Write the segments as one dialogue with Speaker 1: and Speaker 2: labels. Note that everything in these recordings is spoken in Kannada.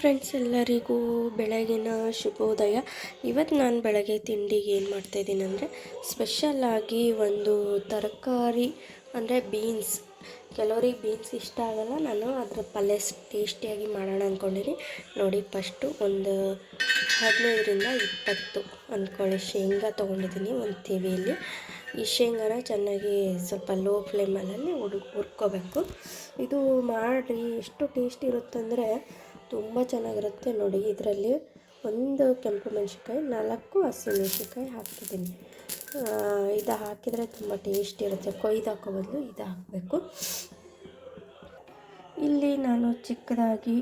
Speaker 1: ಫ್ರೆಂಡ್ಸ್ ಎಲ್ಲರಿಗೂ ಬೆಳಗಿನ ಶುಭೋದಯ. ಇವತ್ತು ನಾನು ಬೆಳಗ್ಗೆ ತಿಂಡಿಗೆ ಏನು ಮಾಡ್ತಾಯಿದ್ದೀನಿ ಅಂದರೆ ಸ್ಪೆಷಲ್ಲಾಗಿ ಒಂದು ತರಕಾರಿ, ಅಂದರೆ ಬೀನ್ಸ್ ಕೆಲವ್ರಿಗೆ ಬೀನ್ಸ್ ಇಷ್ಟ ಆಗಲ್ಲ, ನಾನು ಅದರ ಪಲ್ಯ ಟೇಸ್ಟಿಯಾಗಿ ಮಾಡೋಣ ಅಂದ್ಕೊಂಡಿದ್ದೀನಿ ನೋಡಿ ಫಸ್ಟು ಒಂದು ಹದಿನೈದರಿಂದ ಇಪ್ಪತ್ತು ಅಂದ್ಕೊಳ್ಳಿ ಶೇಂಗಾ ತೊಗೊಂಡಿದ್ದೀನಿ ಒಂದು ತಿವಿಯಲ್ಲಿ ಈ ಶೇಂಗಾನ ಚೆನ್ನಾಗಿ ಸ್ವಲ್ಪ ಲೋ ಫ್ಲೇಮಲ್ಲಿ ಹುಡ್ ಹುರ್ಕೋಬೇಕು. ಇದು ಮಾಡಿ ಎಷ್ಟು ಟೇಸ್ಟ್ ಇರುತ್ತಂದರೆ ತುಂಬ ಚೆನ್ನಾಗಿರುತ್ತೆ ನೋಡಿ. ಇದರಲ್ಲಿ ಒಂದು ಕೆಂಪು ಮೆಣಸಿನ್ಕಾಯಿ, ನಾಲ್ಕು ಹಸಿ ಮೆಣ್ಸಿನ್ಕಾಯಿ ಹಾಕ್ತಿದ್ದೀನಿ ಇದು ಹಾಕಿದರೆ ತುಂಬ ಟೇಸ್ಟ್ ಇರುತ್ತೆ. ಕೊಯ್ದು ಹಾಕೋ ಬದಲು ಇದು ಹಾಕಬೇಕು. ಇಲ್ಲಿ ನಾನು ಚಿಕ್ಕದಾಗಿ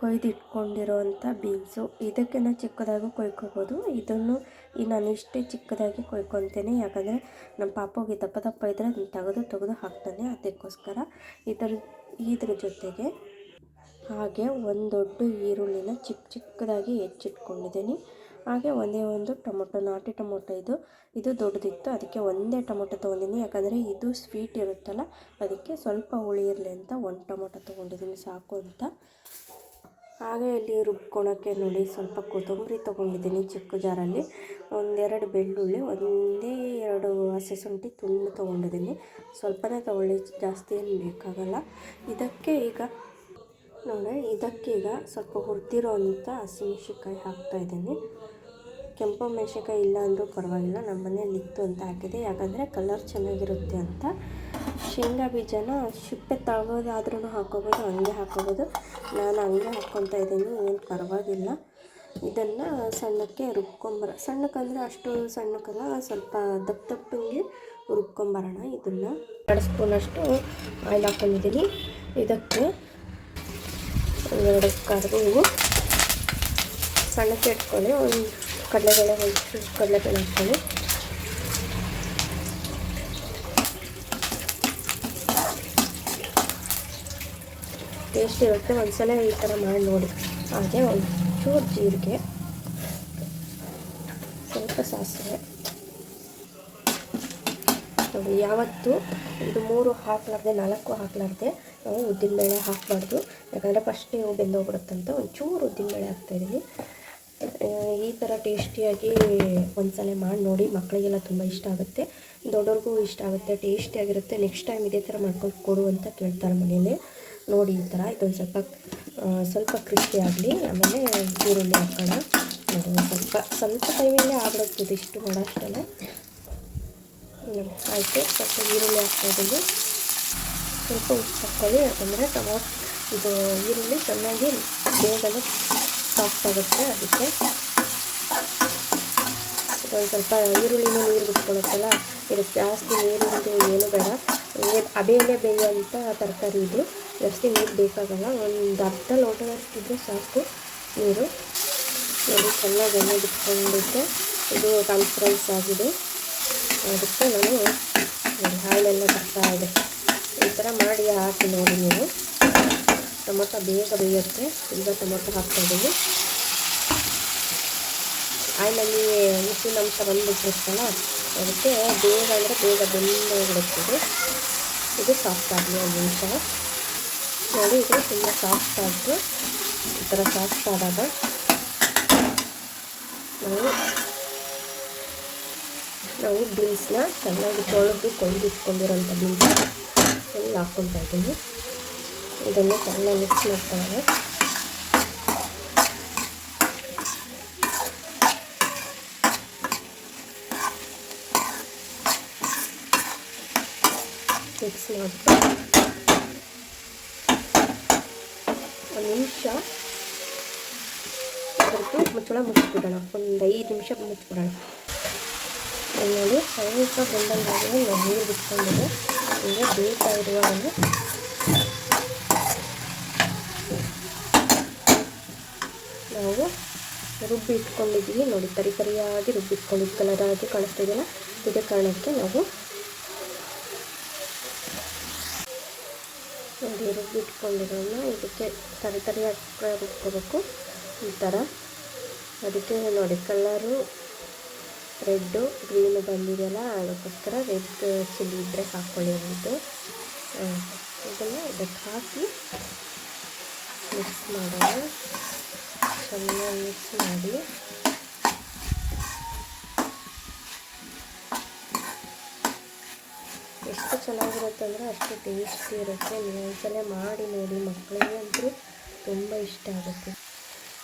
Speaker 1: ಕೊಯ್ದಿಟ್ಕೊಂಡಿರೋವಂಥ ಬೀನ್ಸು. ಇದಕ್ಕಿಂತ ಚಿಕ್ಕದಾಗಿ ಕೊಯ್ಕೋಬೋದು. ಇದನ್ನು ಈ ನಾನು ಇಷ್ಟೇ ಚಿಕ್ಕದಾಗಿ ಕೊಯ್ಕೊತೇನೆ. ಯಾಕಂದರೆ ನಮ್ಮ ಪಾಪಗೆ ದಪ್ಪ ದಪ್ಪ ಇದ್ದರೆ ಅದನ್ನು ತೆಗೆದು ತೆಗೆದು ಹಾಕ್ತಾನೆ. ಅದಕ್ಕೋಸ್ಕರ ಇದರ, ಇದ್ರ ಜೊತೆಗೆ ಹಾಗೆ ಒಂದು ದೊಡ್ಡ ಈರುಳ್ಳಿನ ಚಿಕ್ಕ ಚಿಕ್ಕದಾಗಿ ಹೆಚ್ಚಿಟ್ಕೊಂಡಿದ್ದೀನಿ. ಹಾಗೆ ಒಂದೇ ಒಂದು ಟೊಮೊಟೊ, ನಾಟಿ ಟೊಮೊಟೊ ಇದು. ಇದು ದೊಡ್ಡದಿತ್ತು, ಅದಕ್ಕೆ ಒಂದೇ ಟೊಮೊಟೊ ತೊಗೊಂಡಿನಿ ಯಾಕಂದರೆ ಇದು ಸ್ವೀಟ್ ಇರುತ್ತಲ್ಲ, ಅದಕ್ಕೆ ಸ್ವಲ್ಪ ಹುಳಿ ಇರಲಿ ಅಂತ ಒಂದು ಟೊಮೊಟೊ ತೊಗೊಂಡಿದ್ದೀನಿ, ಸಾಕು ಅಂತ. ಹಾಗೆ ಇಲ್ಲಿ ರುಬ್ಕೊಳಕ್ಕೆ ನೋಡಿ, ಸ್ವಲ್ಪ ಕೊತ್ತಂಬರಿ ತೊಗೊಂಡಿದ್ದೀನಿ ಚಿಕ್ಕ ಜಾರಲ್ಲಿ. ಒಂದೆರಡು ಬೆಳ್ಳುಳ್ಳಿ, ಒಂದೇ ಎರಡು ಹಸಿ ಶುಂಠಿ ತುಂಡು ತೊಗೊಂಡಿದ್ದೀನಿ. ಸ್ವಲ್ಪನೇ ತೊಗೊಳ್ಳಿ, ಜಾಸ್ತಿ ಏನು ಬೇಕಾಗಲ್ಲ. ಇದಕ್ಕೆ ಈಗ ನೋಡಿ ಇದಕ್ಕೀಗ ಸ್ವಲ್ಪ ಹುರಿದಿರೋ ಅಂಥ ಹಾಕ್ತಾ ಇದ್ದೀನಿ. ಕೆಂಪು ಮೆಣಸಿನ್ಕಾಯಿ ಇಲ್ಲ ಅಂದರೂ ಪರವಾಗಿಲ್ಲ, ನಮ್ಮ ಮನೇಲಿ ಇತ್ತು ಅಂತ ಹಾಕಿದೆ. ಯಾಕಂದರೆ ಕಲರ್ ಚೆನ್ನಾಗಿರುತ್ತೆ ಅಂತ. ಶೇಂಗಾ ಬೀಜನ ಸಿಪ್ಪೆ ತಗೋದಾದ್ರೂ ಹಾಕೋಬೋದು, ಹಂಗೆ ಹಾಕೋಬೋದು. ನಾನು ಹಂಗೆ ಹಾಕ್ಕೊತಾ ಇದ್ದೀನಿ, ಏನು ಪರವಾಗಿಲ್ಲ. ಇದನ್ನು ಸಣ್ಣಕ್ಕೆ ರುಬ್ಕೊಂಬರ, ಸಣ್ಣಕ್ಕಂದರೆ ಅಷ್ಟು ಸಣ್ಣಕ್ಕಲ್ಲ, ಸ್ವಲ್ಪ ದಪ್ಪ ದಪ್ಪಂಗೆ ರುಬ್ಕೊಂಬರೋಣ ಇದನ್ನು. ಎರಡು ಸ್ಪೂನಷ್ಟು ಆಯಿಲ್ ಹಾಕ್ಕೊಂಡಿದ್ದೀನಿ ಇದಕ್ಕೆ ಎರಡು ಕರಿಬೇವು ಸಣ್ಣಕ್ಕೆ ಇಟ್ಕೊಳ್ಳಿ, ಒಂದು ಕಡಲೆಬೇಳೆ ಒಂದು ಕಡಲೆಬೇಳೆ ಹಾಕ್ಕೊಳ್ಳಿ ಟೇಸ್ಟ್ ಇರುತ್ತೆ, ಒಂದ್ಸಲ ಈ ಥರ ಮಾಡಿ ನೋಡಿ. ಹಾಗೆ ಒಂದು ಜೀರಿಗೆ, ಸ್ವಲ್ಪ ಸಾಸಿವೆ. ನೋಡಿ, ಯಾವತ್ತು ಇದು ಮೂರು ಹಾಕಲಾರ್ದೆ, ನಾಲ್ಕು ಹಾಕ್ಲಾರ್ದೆ ನಾವು ಉದ್ದಿನಬೇಳೆ ಹಾಕಬಾರ್ದು. ಯಾಕಂದರೆ ಫಸ್ಟ್ ನೀವು ಬೆಂದೋಗ್ಬಿಡುತ್ತಂತ ಒಂಚೂರು ಉದ್ದಿನಬೇಳೆ ಹಾಕ್ತಾಯಿದ್ದೀನಿ ಈ ಥರ ಟೇಸ್ಟಿಯಾಗಿ ಒಂದ್ಸಲ ಮಾಡಿ ನೋಡಿ ಮಕ್ಕಳಿಗೆಲ್ಲ ತುಂಬ ಇಷ್ಟ ಆಗುತ್ತೆ. ದೊಡ್ಡವ್ರಿಗೂ ಇಷ್ಟ ಆಗುತ್ತೆ, ಟೇಸ್ಟಿಯಾಗಿರುತ್ತೆ. ನೆಕ್ಸ್ಟ್ ಟೈಮ್ ಇದೇ ಥರ ಮಾಡ್ಕೊಂಡು ಕೊಡು ಅಂತ ಕೇಳ್ತಾರೆ ಮನೇಲಿ. ನೋಡಿ, ಈ ಥರ ಇದೊಂದು ಸ್ವಲ್ಪ ಸ್ವಲ್ಪ ಕ್ರಿಸ್ಪಿ ಆಗಲಿ, ಆಮೇಲೆ ಈರುಳ್ಳಿ ಹಾಕೋಣ. ಸ್ವಲ್ಪ ಸ್ವಲ್ಪ ಟೈಮಲ್ಲೇ ಆಗ್ಬಿಡುತ್ತೆ ಇಷ್ಟು ಮಾಡೋ ಅಷ್ಟೇ ಆಯಿತು. ಸ್ವಲ್ಪ ಈರುಳ್ಳಿ ಹಾಕ್ಬೋದು ಸ್ವಲ್ಪ ಉಪ್ಪು ಹಾಕ್ಕೊಳ್ಳಿ, ಯಾಕಂದರೆ ಟೊಮೊಟೊ ಇದು ಈರುಳ್ಳಿ ಚೆನ್ನಾಗಿ ಬೇಗನೆ ಸಾಫ್ಟ್ ಆಗುತ್ತೆ ಅದಕ್ಕೆ. ಒಂದು ಸ್ವಲ್ಪ ಈರುಳ್ಳಿನೂ ನೀರು ಬಿಟ್ಕೊಳ್ಳುತ್ತಲ್ಲ ಇದಕ್ಕೆ ಜಾಸ್ತಿ ನೀರಿಂದು ಏನು ಬೇಡ. ಅಬೇಲೆ ಬೇಯುವಂಥ ತರಕಾರಿ ಇದು. ಜಾಸ್ತಿ ನೀರು ಬೇಕಾಗಲ್ಲ. ಒಂದು ಅರ್ಧ ಲೋಟದಷ್ಟಿದ್ರೆ ಸಾಕು ನೀರು. ನೋಡಿ, ಚೆನ್ನಾಗಿ ಎಣ್ಣೆ ಬಿಟ್ಕೊಂಡಿದ್ದೆ. ಇದು ಕಾನ್ಫ್ರೆನ್ಸ್ ಆಗಿದೆ. ಅದಕ್ಕೆ ನಾನು ಹಾಲೆಲ್ಲ ಬರ್ತಾ ಇದೆ ಈ ಥರ ಮಾಡಿ ಹಾಕಿ ನೋಡಿ ನೀವು. ಟೊಮೊಟೊ ಬೇಗ ಬೇಯುತ್ತೆ. ಈಗ ಟೊಮೊಟೊ ಹಾಕ್ತಾಯಿದ್ದೀವಿ ಆಯಿಲಲ್ಲಿ ಉಪ್ಪಿನಂಶ ಬಂದುಬಿಟ್ಟಿರ್ತಲ್ಲ ಅದಕ್ಕೆ ಬೇಗ ಅಂದರೆ ಬೇಗ ಬೆಂದು ಬಿಡುತ್ತದೆ ಇದು ಸಾಫ್ಟ್ ಆಗಲಿ, ಒಂದು ನಿಮಿಷ. ನೋಡಿ, ಇದು ತುಂಬ ಸಾಫ್ಟ್ ಆಯಿತು. ಈ ಥರ ಸಾಫ್ಟ್ ಆದಾಗ ನಾವು ನಾವು ಬೀನ್ಸ್ನ ಚೆನ್ನಾಗಿ ತೊಳೆದು ಕೊಯ್ದು ಇಟ್ಕೊಂಡಿರೋಂಥ ಬೀನ್ಸ್ ಎಲ್ಲ ಹಾಕ್ಕೊತಾ ಇದ್ದೀನಿ. ಇದನ್ನು ಚೆನ್ನಾಗಿ ಮಿಕ್ಸ್ ಮಾಡ್ತಾರೆ ಮಿಕ್ಸ್ ಮಾಡಿಬಿಟ್ಟು ಒಂದು ನಿಮಿಷ ಅದರದ್ದು ಮುಚ್ಚಳ ಮುಚ್ಚಿಬಿಡೋಣ ಒಂದು ಐದು ನಿಮಿಷ ಮುಚ್ಚಿಬಿಡೋಣ ನೋಡಿ ಸ್ವಲ್ಪ ನಾವು ನೀರು ಬಿಟ್ಕೊಂಡಿದೆ ಅಂದರೆ ಬೇಕಾ ಒಂದು ನಾವು ರುಬ್ಬಿ ಇಟ್ಕೊಂಡಿದ್ದೀವಿ. ನೋಡಿ ತರಿ ತರಿಯಾಗಿ ರುಬ್ಬಿ ಇಟ್ಕೊಂಡಿದ್ದು ಕಲರಾಗಿ ಕಾಣಿಸ್ತಾ ಇದೆಯಲ್ಲ ಇದೇ ಕಾರಣಕ್ಕೆ ನಾವು ನೋಡಿ, ರುಬ್ಬಿ ಇಟ್ಕೊಂಡಿರೋಣ ಇದಕ್ಕೆ ತರಿ ತರಿಯಾಗಿ ರುಬ್ಕೋಬೇಕು. ಈ ಥರ. ಅದಕ್ಕೆ ನೋಡಿ ಕಲರು ರೆಡ್ಡು, ಗ್ರೀನು ಬಂದಿದೆಯಲ್ಲ, ಅದಕ್ಕೋಸ್ಕರ ರೆಡ್ ಚಿಲ್ಲಿ ಇದ್ದರೆ ಸಾಕೊಳ್ಳಿರೋದು ಇದನ್ನು ಇದಕ್ಕೆ ಹಾಕಿ ಮಿಕ್ಸ್ ಮಾಡೋಣ. ಚೆನ್ನಾಗಿ ಮಿಕ್ಸ್ ಮಾಡಿ. ಎಷ್ಟು ಚೆನ್ನಾಗಿರುತ್ತೆ ಅಂದರೆ ಅಷ್ಟು ಟೇಸ್ಟಿ ಇರುತ್ತೆ. ನೀವೊಂದ್ಸಲ ಮಾಡಿ ನೋಡಿ, ಮಕ್ಕಳಿಗೆ ಅಂತೂ ತುಂಬ ಇಷ್ಟ ಆಗುತ್ತೆ.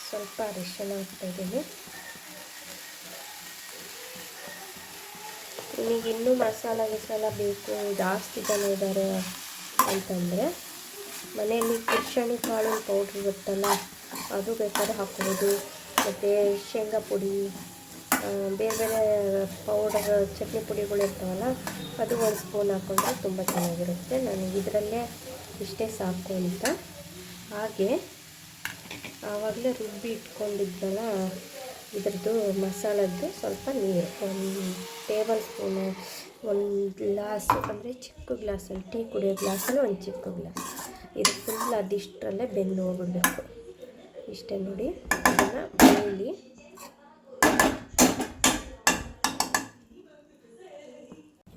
Speaker 1: ಸ್ವಲ್ಪ ಅರಿಶಿನ ಹಾಕ್ತಾ ಇದ್ದೀನಿ. ನಿಮಗೆ ಇನ್ನೂ ಮಸಾಲ ಗಿಸಾಲ ಬೇಕು, ಜಾಸ್ತಿ ಜನ ಇದ್ದಾರೆ ಅಂತಂದರೆ ಮನೆಯಲ್ಲಿ ಕಿರ್ಚಣಿ ಕಾಳು ಪೌಡ್ರ್ ಇರುತ್ತಲ್ಲ, ಅದು ಬೇಕಾದ್ರೆ ಹಾಕ್ಬೋದು. ಮತ್ತು ಶೇಂಗಾ ಪುಡಿ ಬೇರೆ ಬೇರೆ ಪೌಡರ್ ಚಟ್ನಿ ಪುಡಿಗಳು ಇರ್ತಾವಲ್ಲ, ಅದು ಒಂದು ಸ್ಪೂನ್ ಹಾಕ್ಕೊಂಡ್ರೆ ತುಂಬ ಚೆನ್ನಾಗಿರುತ್ತೆ. ನನಗೆ ಇದರಲ್ಲೇ ಇಷ್ಟೇ ಸಾಕು ಅಂತ. ಹಾಗೆ ಆವಾಗಲೇ ರುಬ್ಬಿ ಇಟ್ಕೊಂಡಿದ್ನಲ್ಲ ಇದ್ರದ್ದು ಮಸಾಲದ್ದು ಸ್ವಲ್ಪ ನೀರು. ಒಂದು ಟೇಬಲ್ ಸ್ಪೂನು, ಒಂದು ಗ್ಲಾಸ್ ಅಂದರೆ ಚಿಕ್ಕ ಗ್ಲಾಸಲ್ಲಿ ಟೀ ಕುಡಿಯೋ ಗ್ಲಾಸಲ್ಲಿ ಒಂದು ಚಿಕ್ಕ ಗ್ಲಾಸ್. ಇದು ಫುಲ್ ಅದಿಷ್ಟರಲ್ಲೇ ಬೆಂದು ಹೋಗ್ಬಿಡ್ಬೇಕು ಇಷ್ಟೇ ನೋಡಿ. ಅದನ್ನು ಬೇಯಲಿ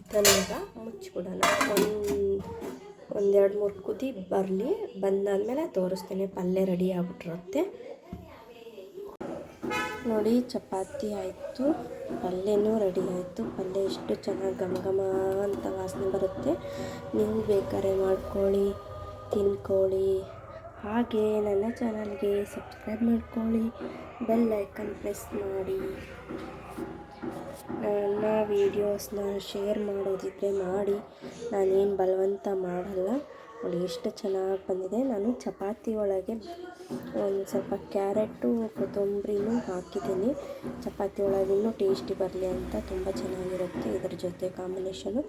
Speaker 1: ಇದನ್ನೀಗ ಮುಚ್ಚಿಬಿಡೋಣ. ಒಂದು ಒಂದೆರಡು ಮೂರು ಕುದಿ ಬರಲಿ. ಬಂದಾದಮೇಲೆ ತೋರಿಸ್ತೇನೆ ಪಲ್ಯ ರೆಡಿ ಆಗ್ಬಿಟ್ಟಿರುತ್ತೆ. ನೋಡಿ, ಚಪಾತಿ ಆಯಿತು, ಪಲ್ಯನೂ ರೆಡಿ ಆಯಿತು. ಪಲ್ಯ ಎಷ್ಟು ಚೆನ್ನಾಗಿ ಘಮ ಘಮ ಅಂತ ವಾಸನೆ ಬರುತ್ತೆ. ನೀವು ಬೇಕಾದ್ರೆ ಮಾಡ್ಕೊಳ್ಳಿ, ತಿನ್ಕೊಳ್ಳಿ. ಹಾಗೆ ನನ್ನ ಚಾನಲ್ಗೆ ಸಬ್ಸ್ಕ್ರೈಬ್ ಮಾಡ್ಕೊಳ್ಳಿ, ಬೆಲ್ ಐಕನ್ ಪ್ರೆಸ್ ಮಾಡಿ. ನನ್ನ ವೀಡಿಯೋಸ್ನ ಶೇರ್ ಮಾಡೋದಿದ್ರೆ ಮಾಡಿ. ನಾನೇನು ಬಲವಂತ ಮಾಡಲ್ಲ. ನೋಡಿ, ಎಷ್ಟು ಚೆನ್ನಾಗಿ ಬಂದಿದೆ. ನಾನು ಚಪಾತಿ ಒಳಗೆ ಒಂದು ಸ್ವಲ್ಪ ಕ್ಯಾರೆಟು, ಕೊತ್ತಂಬರಿನೂ ಹಾಕಿದ್ದೀನಿ. ಚಪಾತಿ ಒಳಗೆ ಇನ್ನೂ ಟೇಸ್ಟಿ ಬರಲಿ ಅಂತ ತುಂಬ ಚೆನ್ನಾಗಿರುತ್ತೆ ಇದ್ರ ಜೊತೆ ಕಾಂಬಿನೇಷನು.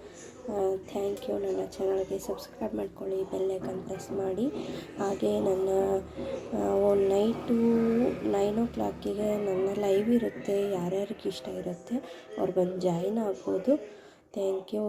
Speaker 1: ಥ್ಯಾಂಕ್ ಯು ನನ್ನ ಚಾನಲ್ಗೆ ಸಬ್ಸ್ಕ್ರೈಬ್ ಮಾಡ್ಕೊಳ್ಳಿ ಬೆಲ್ಲೈಕನ್ ಪ್ರೆಸ್ ಮಾಡಿ. ಹಾಗೆ ನನ್ನ ಒನ್ ನೈಟು ನೈನ್ ಓ ಕ್ಲಾಕಿಗೆ ನನ್ನ ಲೈವ್ ಇರುತ್ತೆ, ಯಾರ್ಯಾರಿಗೆ ಇಷ್ಟ ಇರುತ್ತೆ, ಅವ್ರು ಬಂದು ಜಾಯಿನ್ ಆಗ್ಬೋದು. Thank you